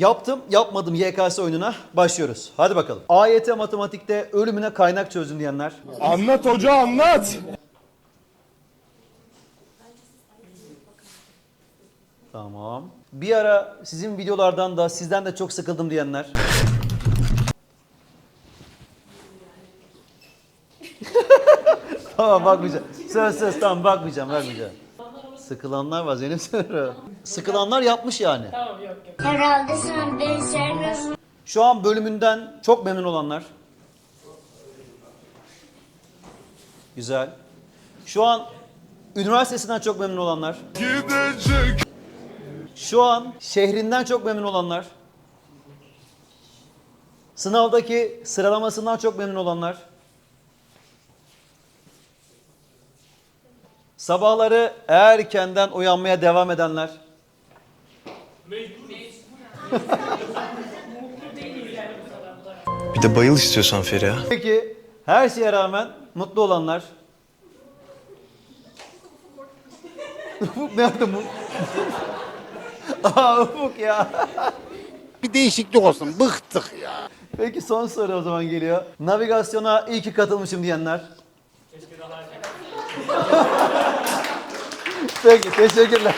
Yaptım, yapmadım YKS oyununa başlıyoruz. Hadi bakalım. AYT matematikte ölümüne kaynak çözdüm diyenler. Anlat hoca anlat. Tamam. Bir ara sizin videolardan da sizden de çok sıkıldım diyenler. tamam bakmayacağım. Söz söz tamam bakmayacağım bakmayacağım. Sıkılanlar var Zeynep Sera. Sıkılanlar yapmış yani. Herhalde sen beni sevmiyorsun. Şu an bölümünden çok memnun olanlar. Güzel. Şu an üniversitesinden çok memnun olanlar. Gidecek. Şu an şehrinden çok memnun olanlar. Sınavdaki sıralamasından çok memnun olanlar. Sabahları erkenden uyanmaya devam edenler. Bir de bayıl istiyorsan Feriha. Peki her şeye rağmen mutlu olanlar. Ufuk nerede bu? Aa Ufuk ya. Bir değişiklik olsun. Bıktık ya. Peki son soru o zaman geliyor. Navigasyona iyi ki katılmışım diyenler. Peki teşekkürler.